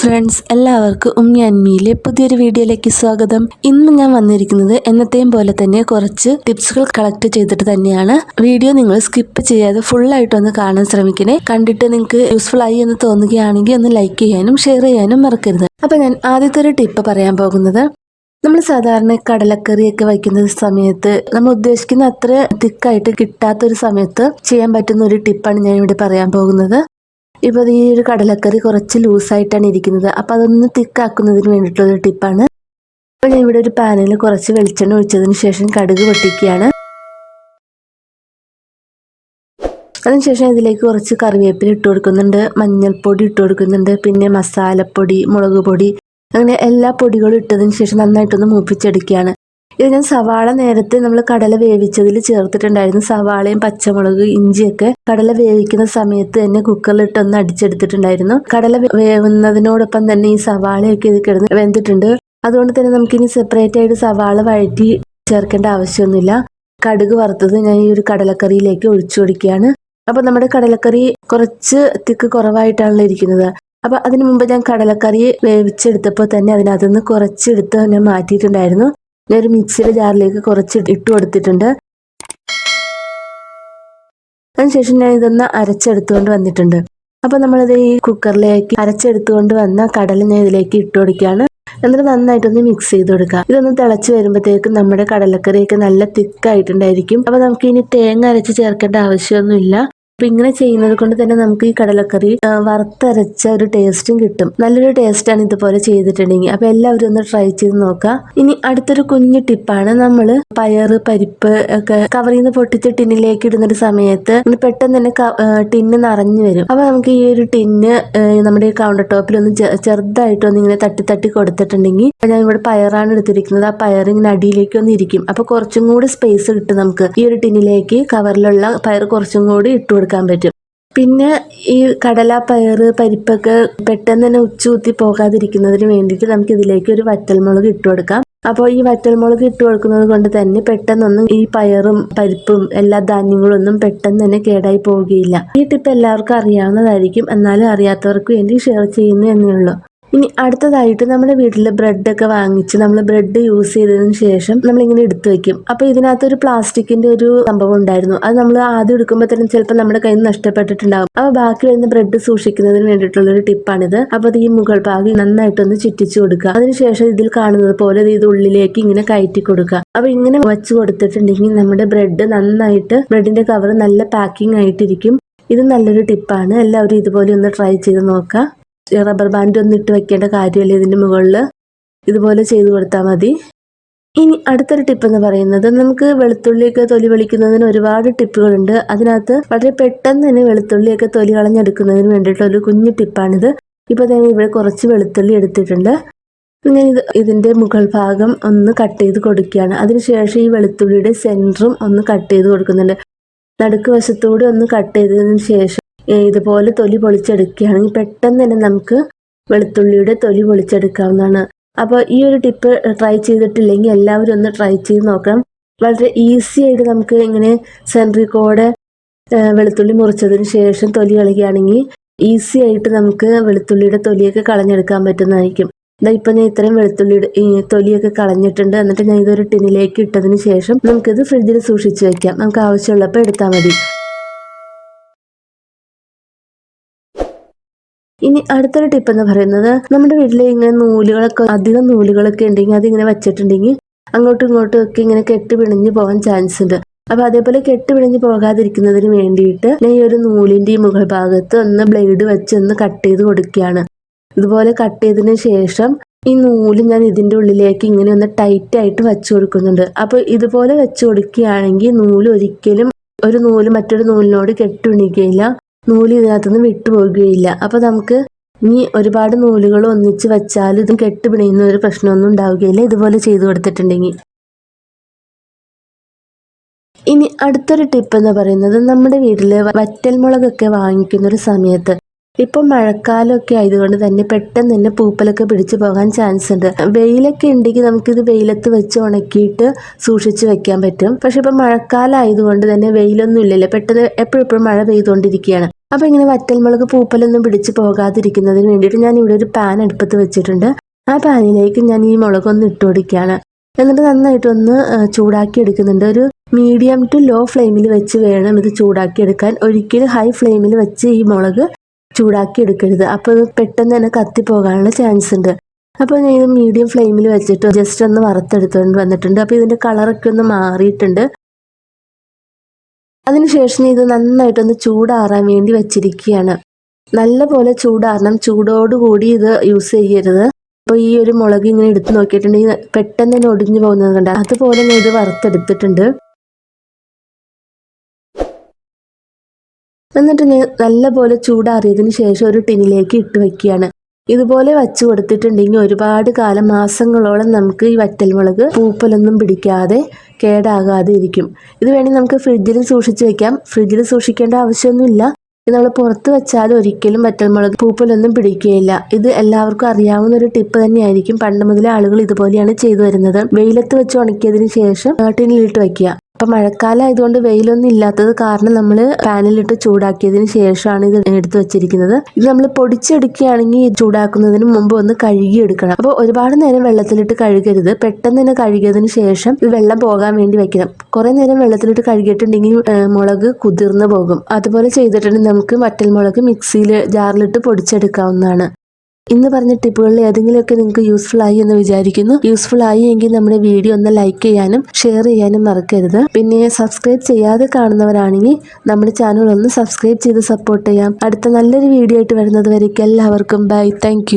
Friends എല്ലാവർക്കും ഉമ്മി അന്മിയിലെ പുതിയൊരു വീഡിയോയിലേക്ക് സ്വാഗതം. ഇന്ന് ഞാൻ വന്നിരിക്കുന്നത് എന്നത്തെയും പോലെ തന്നെ കുറച്ച് ടിപ്സുകൾ കളക്ട് ചെയ്തിട്ട് തന്നെയാണ്. വീഡിയോ നിങ്ങൾ സ്കിപ്പ് ചെയ്യാതെ ഫുൾ ആയിട്ട് ഒന്ന് കാണാൻ ശ്രമിക്കണേ. കണ്ടിട്ട് നിങ്ങൾക്ക് യൂസ്ഫുൾ ആയി എന്ന് തോന്നുകയാണെങ്കിൽ ഒന്ന് ലൈക്ക് ചെയ്യാനും ഷെയർ ചെയ്യാനും മറക്കരുത്. അപ്പൊ ഞാൻ ആദ്യത്തെ ഒരു ടിപ്പ് പറയാൻ പോകുന്നത്. നമ്മൾ സാധാരണ കടലക്കറിയൊക്കെ വയ്ക്കുന്ന സമയത്ത് നമ്മൾ ഉദ്ദേശിക്കുന്ന അത്ര തിക്കായിട്ട് കിട്ടാത്തൊരു സമയത്ത് ചെയ്യാൻ പറ്റുന്ന ഒരു ടിപ്പാണ് ഞാൻ ഇവിടെ പറയാൻ പോകുന്നത്. ഇപ്പോൾ ഈ ഒരു കടലക്കറി കുറച്ച് ലൂസായിട്ടാണ് ഇരിക്കുന്നത്. അപ്പോൾ അതൊന്ന് തിക്കാക്കുന്നതിന് വേണ്ടിയിട്ടുള്ള ടിപ്പാണ്. അപ്പോൾ ഞാൻ ഇവിടെ ഒരു പാനിൽ കുറച്ച് വെളിച്ചെണ്ണ ഒഴിച്ചതിന് ശേഷം കടുക് പൊട്ടിക്കുകയാണ്. അതിനുശേഷം ഇതിലേക്ക് കുറച്ച് കറിവേപ്പില ഇട്ട് കൊടുക്കുന്നുണ്ട്. മഞ്ഞൾപ്പൊടി ഇട്ട് കൊടുക്കുന്നുണ്ട്. പിന്നെ മസാലപ്പൊടി മുളക് പൊടി അങ്ങനെ എല്ലാ പൊടികളും ഇട്ടതിന് ശേഷം നന്നായിട്ടൊന്ന് മൂപ്പിച്ചെടുക്കുകയാണ്. ഇത് ഞാൻ സവാള നേരത്തെ നമ്മൾ കടല വേവിച്ചതിൽ ചേർത്തിട്ടുണ്ടായിരുന്നു. സവാളയും പച്ചമുളക് ഇഞ്ചിയൊക്കെ കടല വേവിക്കുന്ന സമയത്ത് തന്നെ കുക്കറിലിട്ട് ഒന്ന് അടിച്ചെടുത്തിട്ടുണ്ടായിരുന്നു. കടല വേവുന്നതിനോടൊപ്പം തന്നെ ഈ സവാളയൊക്കെ ഇത് കിടന്ന് വെന്തിട്ടുണ്ട്. അതുകൊണ്ട് തന്നെ നമുക്കിനി സെപ്പറേറ്റ് ആയിട്ട് സവാള വഴറ്റി ചേർക്കേണ്ട ആവശ്യമൊന്നുമില്ല. കടുക് വറുത്തത് ഞാൻ ഈ ഒരു കടലക്കറിയിലേക്ക് ഒഴിച്ചു കൊടുക്കുകയാണ്. അപ്പൊ നമ്മുടെ കടലക്കറി കുറച്ച് തിക്ക് കുറവായിട്ടാണല്ലോ ഇരിക്കുന്നത്. അപ്പൊ അതിനു മുമ്പ് ഞാൻ കടലക്കറി വേവിച്ചെടുത്തപ്പോൾ തന്നെ അതിനകത്തുനിന്ന് കുറച്ചെടുത്ത് ഞാൻ മാറ്റിയിട്ടുണ്ടായിരുന്നു. ഞാൻ ഒരു മിക്സിയുടെ ജാറിലേക്ക് കുറച്ച് ഇട്ട് കൊടുത്തിട്ടുണ്ട്. അതിനുശേഷം ഞാൻ ഇതൊന്ന് അരച്ചെടുത്തുകൊണ്ട് വന്നിട്ടുണ്ട്. അപ്പൊ നമ്മളത് ഈ കുക്കറിലേക്ക് അരച്ചെടുത്തുകൊണ്ട് വന്ന കടൽ ഞാൻ ഇതിലേക്ക് ഇട്ട് കൊടുക്കുകയാണ്. എന്നിട്ട് നന്നായിട്ടൊന്ന് മിക്സ് ചെയ്ത് കൊടുക്കുക. ഇതൊന്ന് തിളച്ച് വരുമ്പോഴത്തേക്കും നമ്മുടെ കടലക്കറിയൊക്കെ നല്ല തിക്കായിട്ടുണ്ടായിരിക്കും അപ്പൊ നമുക്ക് ഇനി തേങ്ങ അരച്ച് ചേർക്കേണ്ട ആവശ്യമൊന്നുമില്ല. അപ്പൊ ഇങ്ങനെ ചെയ്യുന്നത് കൊണ്ട് തന്നെ നമുക്ക് ഈ കടലക്കറി വറുത്തരച്ച ഒരു ടേസ്റ്റും കിട്ടും. നല്ലൊരു ടേസ്റ്റാണ് ഇതുപോലെ ചെയ്തിട്ടുണ്ടെങ്കിൽ. അപ്പൊ എല്ലാവരും ഒന്ന് ട്രൈ ചെയ്ത് നോക്കാം. ഇനി അടുത്തൊരു കുഞ്ഞു ടിപ്പാണ് നമ്മൾ പയറ് പരിപ്പ് ഒക്കെ കവറിൽ നിന്ന് പൊട്ടിച്ച് ടിന്നിലേക്ക് ഇടുന്ന ഒരു സമയത്ത് പെട്ടെന്ന് തന്നെ ടിന്ന് നിറഞ്ഞു വരും. അപ്പൊ നമുക്ക് ഈ ഒരു ടിന്ന് നമ്മുടെ കൗണ്ടർ ടോപ്പിൽ ഒന്ന് ചെറുതായിട്ട് ഒന്ന് ഇങ്ങനെ തട്ടി തട്ടി കൊടുത്തിട്ടുണ്ടെങ്കിൽ ഞാൻ ഇവിടെ പയറാണ് എടുത്തിരിക്കുന്നത്. ആ പയർ ഇങ്ങനെ അടിയിലേക്ക് ഒന്ന് ഇരിക്കും. അപ്പൊ കുറച്ചും കൂടി സ്പേസ് കിട്ടും നമുക്ക്. ഈ ഒരു ടിന്നിലേക്ക് കവറിലുള്ള പയർ കുറച്ചും കൂടി ഇട്ട് കൊടുക്കാം. കൊടുക്കാൻ പറ്റും. പിന്നെ ഈ കടല പയറ് പരിപ്പൊക്കെ പെട്ടെന്ന് തന്നെ ഉച്ചൂത്തി പോകാതിരിക്കുന്നതിന് വേണ്ടിയിട്ട് നമുക്ക് ഇതിലേക്ക് ഒരു വറ്റൽമുളക് ഇട്ട് കൊടുക്കാം. അപ്പോൾ ഈ വറ്റൽമുളക് ഇട്ട് കൊടുക്കുന്നത് കൊണ്ട് തന്നെ പെട്ടെന്നൊന്നും ഈ പയറും പരിപ്പും എല്ലാ ധാന്യങ്ങളും ഒന്നും പെട്ടെന്ന് തന്നെ കേടായി പോവുകയില്ല. ഈ ടിപ്പ് എല്ലാവർക്കും അറിയാവുന്നതായിരിക്കും. എന്നാലും അറിയാത്തവർക്ക് വേണ്ടി ഷെയർ ചെയ്യുന്നു എന്നേ ഉള്ളൂ. ഇനി അടുത്തതായിട്ട് നമ്മുടെ വീട്ടിൽ ബ്രെഡൊക്കെ വാങ്ങിച്ച് നമ്മൾ ബ്രെഡ് യൂസ് ചെയ്തതിന് ശേഷം നമ്മൾ ഇങ്ങനെ എടുത്തു വെക്കും. അപ്പോൾ ഇതിനകത്ത് ഒരു പ്ലാസ്റ്റിക്കിന്റെ ഒരു സംഭവം ഉണ്ടായിരുന്നു. അത് നമ്മൾ ആദ്യം എടുക്കുമ്പോൾ തന്നെ ചിലപ്പോൾ നമ്മുടെ കയ്യിൽ നിന്ന് നഷ്ടപ്പെട്ടിട്ടുണ്ടാകും അപ്പോൾ ബാക്കി വരുന്ന ബ്രെഡ് സൂക്ഷിക്കുന്നതിന് വേണ്ടിയിട്ടുള്ള ഒരു ടിപ്പാണിത്. അപ്പോൾ ഈ മുകൾ ഭാഗം നന്നായിട്ടൊന്ന് ചുറ്റിച്ചു കൊടുക്കുക. അതിനുശേഷം ഇതിൽ കാണുന്നത് പോലെ ഇത് ഉള്ളിലേക്ക് ഇങ്ങനെ കയറ്റി കൊടുക്കുക. അപ്പോൾ ഇങ്ങനെ വെച്ച് കൊടുത്തിട്ടുണ്ടെങ്കിൽ നമ്മുടെ ബ്രെഡ് നന്നായിട്ട് ബ്രെഡിന്റെ കവർ നല്ല പാക്കിംഗ് ആയിട്ടിരിക്കും. ഇത് നല്ലൊരു ടിപ്പാണ്. എല്ലാവരും ഇതുപോലെ ഒന്ന് ട്രൈ ചെയ്ത് നോക്കുക. റബ്ബർ ബാൻഡ് ഒന്നും ഇട്ട് വെക്കേണ്ട കാര്യമില്ല. ഇതിന്റെ മുകളിൽ ഇതുപോലെ ചെയ്തു കൊടുത്താൽ മതി. ഇനി അടുത്തൊരു ടിപ്പ് എന്ന് പറയുന്നത് നമുക്ക് വെളുത്തുള്ളിയൊക്കെ തൊലി വെളിക്കുന്നതിന് ഒരുപാട് ടിപ്പുകളുണ്ട്. അതിനകത്ത് വളരെ പെട്ടെന്ന് തന്നെ വെളുത്തുള്ളിയൊക്കെ തൊലി കളഞ്ഞെടുക്കുന്നതിന് വേണ്ടിയിട്ടുള്ള ഒരു കുഞ്ഞു ടിപ്പാണിത്. ഇപ്പോൾ ഞാൻ ഇവിടെ കുറച്ച് വെളുത്തുള്ളി എടുത്തിട്ടുണ്ട്. ഞാൻ ഇത് ഇതിന്റെ മുകൾ ഭാഗം ഒന്ന് കട്ട് ചെയ്ത് കൊടുക്കുകയാണ്. അതിനുശേഷം ഈ വെളുത്തുള്ളിയുടെ സെന്ററും ഒന്ന് കട്ട് ചെയ്ത് കൊടുക്കുന്നുണ്ട്. നടുക്ക് വശത്തൂടെ ഒന്ന് കട്ട് ചെയ്തതിന് ശേഷം ഇതുപോലെ തൊലി പൊളിച്ചെടുക്കുകയാണെങ്കിൽ പെട്ടെന്ന് തന്നെ നമുക്ക് വെളുത്തുള്ളിയുടെ തൊലി പൊളിച്ചെടുക്കാവുന്നതാണ്. അപ്പോൾ ഈ ഒരു ടിപ്പ് ട്രൈ ചെയ്തിട്ടില്ലെങ്കിൽ എല്ലാവരും ഒന്ന് ട്രൈ ചെയ്ത് നോക്കണം. വളരെ ഈസി ആയിട്ട് നമുക്ക് ഇങ്ങനെ സെൻട്രി കോഡ് വെളുത്തുള്ളി മുറിച്ചതിന് ശേഷം തൊലി കളയുകയാണെങ്കിൽ ഈസി ആയിട്ട് നമുക്ക് വെളുത്തുള്ളിയുടെ തൊലിയൊക്കെ കളഞ്ഞെടുക്കാൻ പറ്റുന്നതായിരിക്കും. ഇതാ ഇപ്പം ഞാൻ ഇത്രയും വെളുത്തുള്ളിയുടെ ഈ തൊലിയൊക്കെ കളഞ്ഞിട്ടുണ്ട്. എന്നിട്ട് ഞാൻ ഇതൊരു ടിന്നിലേക്ക് ഇട്ടതിന് ശേഷം നമുക്കിത് ഫ്രിഡ്ജിൽ സൂക്ഷിച്ച് വെക്കാം. നമുക്ക് ആവശ്യമുള്ളപ്പോൾ എടുത്താൽ മതി. ഇനി അടുത്തൊരു ടിപ്പ് എന്ന് പറയുന്നത് നമ്മുടെ വീട്ടിൽ ഇങ്ങനെ നൂലുകളൊക്കെ അധികം നൂലുകളൊക്കെ ഉണ്ടെങ്കിൽ അതിങ്ങനെ വെച്ചിട്ടുണ്ടെങ്കിൽ അങ്ങോട്ടും ഇങ്ങോട്ടും ഒക്കെ ഇങ്ങനെ കെട്ട് പിണിഞ്ഞ് പോകാൻ ചാൻസ് ഉണ്ട്. അപ്പൊ അതേപോലെ കെട്ട് പിണിഞ്ഞ് പോകാതിരിക്കുന്നതിന് വേണ്ടിയിട്ട് ഞാൻ ഈ ഒരു നൂലിന്റെ ഈ മുകൾ ഭാഗത്ത് ഒന്ന് ബ്ലേഡ് വെച്ച് ഒന്ന് കട്ട് ചെയ്ത് കൊടുക്കുകയാണ്. ഇതുപോലെ കട്ട് ചെയ്തതിന് ശേഷം ഈ നൂൽ ഞാൻ ഇതിന്റെ ഉള്ളിലേക്ക് ഇങ്ങനെ ഒന്ന് ടൈറ്റ് ആയിട്ട് വെച്ചു കൊടുക്കുന്നുണ്ട്. അപ്പോൾ ഇതുപോലെ വെച്ച് കൊടുക്കുകയാണെങ്കിൽ നൂൽ ഒരിക്കലും ഒരു നൂൽ മറ്റൊരു നൂലിനോട് കെട്ടുണിക്കുകയില്ല. നൂൽ ഇതിനകത്തുനിന്ന് വിട്ടുപോകുകയില്ല. അപ്പോൾ നമുക്ക് ഇനി ഒരുപാട് നൂലുകൾ ഒന്നിച്ച് വെച്ചാൽ ഇതും കെട്ടുപിണയുന്ന ഒരു പ്രശ്നമൊന്നും ഉണ്ടാവുകയില്ല. ഇതുപോലെ ചെയ്തു കൊടുത്തിട്ടുണ്ടെങ്കിൽ. ഇനി അടുത്തൊരു ടിപ്പ് എന്ന് പറയുന്നത് നമ്മുടെ വീട്ടിൽ വറ്റൽമുളകൊക്കെ വാങ്ങിക്കുന്ന ഒരു സമയത്ത് ഇപ്പം മഴക്കാലമൊക്കെ ആയതുകൊണ്ട് തന്നെ പെട്ടെന്ന് തന്നെ പൂപ്പലൊക്കെ പിടിച്ചു പോകാൻ ചാൻസ് ഉണ്ട്. വെയിലൊക്കെ ഉണ്ടെങ്കിൽ നമുക്കിത് വെയിലത്ത് വെച്ച് ഉണക്കിയിട്ട് സൂക്ഷിച്ചു വെക്കാൻ പറ്റും. പക്ഷെ ഇപ്പം മഴക്കാലം ആയതുകൊണ്ട് തന്നെ വെയിലൊന്നും ഇല്ലല്ലോ. പെട്ടെന്ന് എപ്പോഴെപ്പോഴും മഴ പെയ്തുകൊണ്ടിരിക്കുകയാണ്. അപ്പോൾ ഇങ്ങനെ വറ്റൽമുളക് പൂപ്പലൊന്നും പിടിച്ച് പോകാതിരിക്കുന്നതിന് വേണ്ടിയിട്ട് ഞാൻ ഇവിടെ ഒരു പാൻ അടുപ്പത്ത് വെച്ചിട്ടുണ്ട്. ആ പാനിലേക്ക് ഞാൻ ഈ മുളകൊന്ന് ഇട്ട് കൊടുക്കുകയാണ്. എന്നിട്ട് നന്നായിട്ടൊന്ന് ചൂടാക്കി എടുക്കുന്നുണ്ട്. ഒരു മീഡിയം ടു ലോ ഫ്ലെയിമിൽ വെച്ച് വേണം ഇത് ചൂടാക്കി എടുക്കാൻ. ഒരിക്കലും ഹൈ ഫ്ലെയിമിൽ വെച്ച് ഈ മുളക് ചൂടാക്കി എടുക്കരുത് അപ്പോൾ പെട്ടെന്ന് തന്നെ കത്തിപ്പോകാനുള്ള ചാൻസ് ഉണ്ട് അപ്പോൾ ഞാൻ ഇത് മീഡിയം ഫ്ലെയിമിൽ വെച്ചിട്ട് ജസ്റ്റ് ഒന്ന് വറുത്തെടുത്തുകൊണ്ട് വന്നിട്ടുണ്ട്. അപ്പോൾ ഇതിന്റെ കളറൊക്കെ ഒന്ന് മാറിയിട്ടുണ്ട്. അതിനുശേഷം ഇത് നന്നായിട്ടൊന്ന് ചൂടാറാൻ വേണ്ടി വെച്ചിരിക്കുകയാണ്. നല്ല പോലെ ചൂടാറണം. ചൂടോടുകൂടി ഇത് യൂസ് ചെയ്യരുത്. അപ്പോൾ ഈ ഒരു മുളക് ഇങ്ങനെ എടുത്ത് നോക്കിയിട്ടുണ്ടെങ്കിൽ പെട്ടെന്ന് തന്നെ ഒടിഞ്ഞു പോകുന്നത് കണ്ട. അതുപോലെ ഞാൻ ഇത് വറുത്തെടുത്തിട്ടുണ്ട്. എന്നിട്ട് നല്ല നല്ലപോലെ ചൂടാറിയതിന് ശേഷം ഒരു ടിന്നിലേക്ക് ഇട്ട് വെക്കുകയാണ്. ഇതുപോലെ വച്ച് കൊടുത്തിട്ടുണ്ടെങ്കിൽ ഒരുപാട് കാലം മാസങ്ങളോളം നമുക്ക് ഈ വറ്റൽമുളക് പൂപ്പലൊന്നും പിടിക്കാതെ കേടാകാതെ ഇരിക്കും ഇത് വേണമെങ്കിൽ നമുക്ക് ഫ്രിഡ്ജിൽ സൂക്ഷിച്ച് വെക്കാം. ഫ്രിഡ്ജിൽ സൂക്ഷിക്കേണ്ട ആവശ്യമൊന്നുമില്ല. നമ്മൾ പുറത്ത് വെച്ചാൽ ഒരിക്കലും വറ്റൽമുളക് പൂപ്പലൊന്നും പിടിക്കുകയില്ല. ഇത് എല്ലാവർക്കും അറിയാവുന്ന ഒരു ടിപ്പ് തന്നെയായിരിക്കും. പണ്ട് മുതലേ ആളുകൾ ഇതുപോലെയാണ് ചെയ്തു വരുന്നത്. വെയിലത്ത് വെച്ച് ഉണക്കിയതിന് ശേഷം ടിന്നിലിട്ട് വെക്കുക. അപ്പൊ മഴക്കാലം ആയതുകൊണ്ട് വെയിലൊന്നും ഇല്ലാത്തത് കാരണം നമ്മൾ പാനിലിട്ട് ചൂടാക്കിയതിന് ശേഷമാണ് ഇത് എടുത്തു വെച്ചിരിക്കുന്നത്. ഇത് നമ്മൾ പൊടിച്ചെടുക്കുകയാണെങ്കിൽ ചൂടാക്കുന്നതിന് മുമ്പ് ഒന്ന് കഴുകി എടുക്കണം അപ്പോൾ ഒരുപാട് നേരം വെള്ളത്തിലിട്ട് കഴുകരുത്. പെട്ടെന്ന് തന്നെ കഴുകിയതിന് ശേഷം ഈ വെള്ളം പോകാൻ വേണ്ടി വെക്കണം. കുറെ നേരം വെള്ളത്തിലിട്ട് കഴുകിയിട്ടുണ്ടെങ്കിൽ മുളക് കുതിർന്നു പോകും. അതുപോലെ ചെയ്തിട്ടുണ്ടെങ്കിൽ നമുക്ക് വറ്റൽമുളക് മിക്സിയിൽ ജാറിലിട്ട് പൊടിച്ചെടുക്കാവുന്നതാണ്. ഇന്ന് പറഞ്ഞ ടിപ്പുകളിൽ ഏതെങ്കിലുമൊക്കെ നിങ്ങൾക്ക് യൂസ്ഫുൾ ആയി എന്ന് വിചാരിക്കുന്നു. യൂസ്ഫുൾ ആയി എങ്കിൽ നമ്മുടെ വീഡിയോ ഒന്ന് ലൈക്ക് ചെയ്യാനും ഷെയർ ചെയ്യാനും മറക്കരുത്. പിന്നെ സബ്സ്ക്രൈബ് ചെയ്യാതെ കാണുന്നവരാണെങ്കിൽ നമ്മുടെ ചാനൽ ഒന്ന് സബ്സ്ക്രൈബ് ചെയ്ത് സപ്പോർട്ട് ചെയ്യാം. അടുത്ത നല്ലൊരു വീഡിയോ ആയിട്ട് വരുന്നത് വരേക്കും. എല്ലാവർക്കും ബൈ താങ്ക്